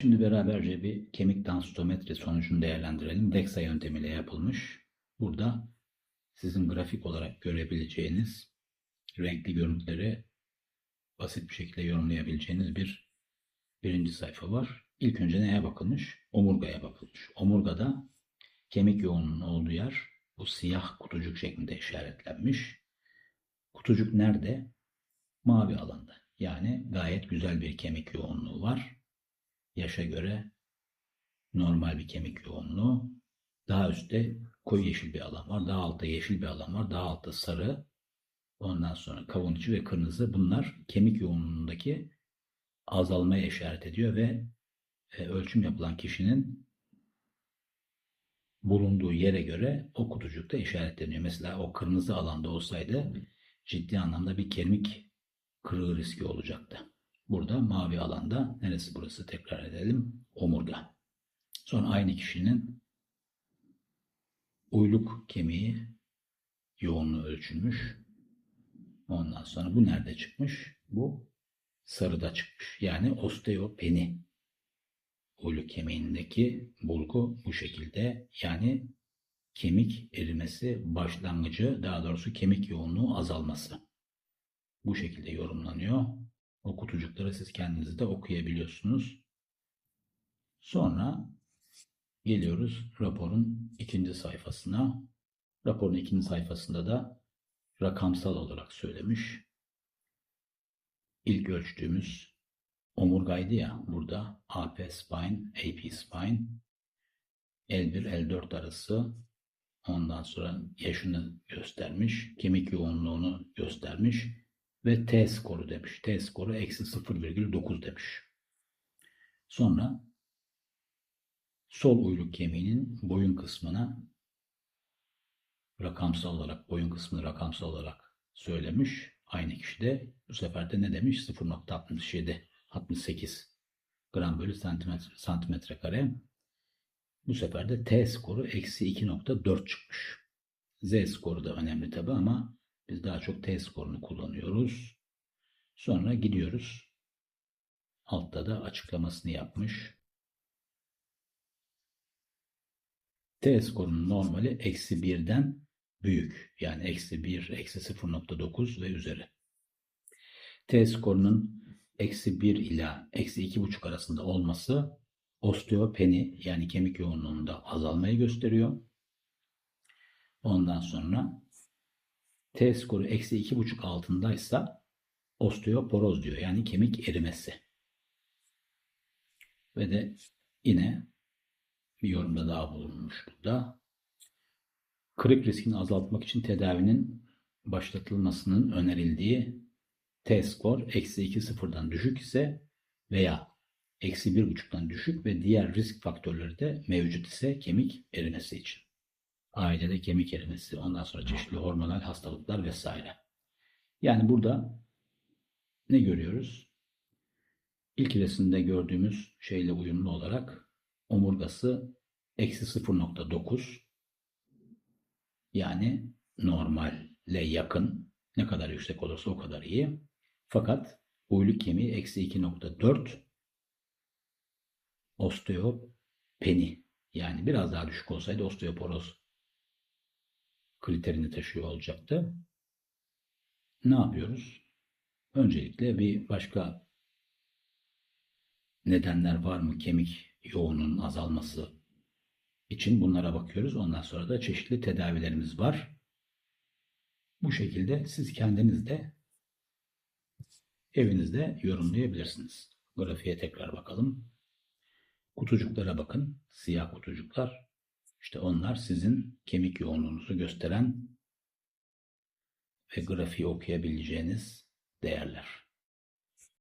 Şimdi beraberce bir kemik densitometri sonucunu değerlendirelim. DEXA yöntemiyle yapılmış. Burada sizin grafik olarak görebileceğiniz renkli görüntüleri basit bir şekilde yorumlayabileceğiniz bir birinci sayfa var. İlk önce neye bakılmış? Omurgaya bakılmış. Omurgada kemik yoğunluğunun olduğu yer bu siyah kutucuk şeklinde işaretlenmiş. Kutucuk nerede? Mavi alanda. Yani gayet güzel bir kemik yoğunluğu var. Yaşa göre normal bir kemik yoğunluğu. Daha üstte koyu yeşil bir alan var. Daha altta yeşil bir alan var. Daha altta sarı. Ondan sonra kavun içi ve kırmızı. Bunlar kemik yoğunluğundaki azalmaya işaret ediyor ve e, ölçüm yapılan kişinin bulunduğu yere göre o kutucukta işaretleniyor. Mesela o kırmızı alanda olsaydı ciddi anlamda bir kemik kırığı riski olacaktı. Burada mavi alanda neresi burası tekrar edelim omurga. Sonra aynı kişinin uyluk kemiği yoğunluğu ölçülmüş. Ondan sonra bu nerede çıkmış? Bu sarıda çıkmış. Yani osteopeni. Uyluk kemiğindeki bulgu bu şekilde. Yani kemik erimesi başlangıcı, daha doğrusu kemik yoğunluğu azalması. Bu şekilde yorumlanıyor. O kutucukları siz kendiniz de okuyabiliyorsunuz. Sonra geliyoruz raporun ikinci sayfasına. Raporun ikinci sayfasında da rakamsal olarak söylemiş. İlk ölçtüğümüz omurgaydı ya burada AP spine, AP spine, L1, L4 arası ondan sonra yaşını göstermiş, kemik yoğunluğunu göstermiş ve T skoru demiş. T skoru eksi 0,9 demiş. Sonra sol uyluk kemiğinin boyun kısmına rakamsal olarak, boyun kısmını rakamsal olarak söylemiş. Aynı kişi de bu sefer de ne demiş? 0.67, 68 gram bölü santimetre, santimetre kare. Bu sefer de T skoru eksi 2.4 çıkmış. Z skoru da önemli tabi ama biz daha çok T skorunu kullanıyoruz. Sonra gidiyoruz. Altta da açıklamasını yapmış. T skorunun normali eksi 1'den büyük. Yani eksi 1, eksi 0.9 ve üzeri. T skorunun eksi 1 ila eksi 2.5 arasında olması osteopeni yani kemik yoğunluğunda azalmayı gösteriyor. Ondan sonra T skoru eksi 2.5 altındaysa osteoporoz diyor. Yani kemik erimesi. Ve de yine bir yorumda daha bulunmuş burada. Kırık riskini azaltmak için tedavinin başlatılmasının önerildiği T skor eksi 2 sıfırdan düşük ise veya eksi 1.5'tan düşük ve diğer risk faktörleri de mevcut ise kemik erimesi için. Ailede kemik erimesi, ondan sonra çeşitli hormonal hastalıklar vesaire. Yani burada ne görüyoruz? İlk resimde gördüğümüz şeyle uyumlu olarak omurgası eksi 0.9 yani normalle yakın ne kadar yüksek olursa o kadar iyi. Fakat uyluk kemiği eksi 2.4 osteopeni yani biraz daha düşük olsaydı osteoporoz kriterini taşıyor olacaktı. Ne yapıyoruz? Öncelikle bir başka nedenler var mı kemik yoğunluğunun azalması için bunlara bakıyoruz. Ondan sonra da çeşitli tedavilerimiz var. Bu şekilde siz kendiniz de evinizde yorumlayabilirsiniz. Grafiğe tekrar bakalım. Kutucuklara bakın. Siyah kutucuklar. İşte onlar sizin kemik yoğunluğunuzu gösteren ve grafiği okuyabileceğiniz değerler.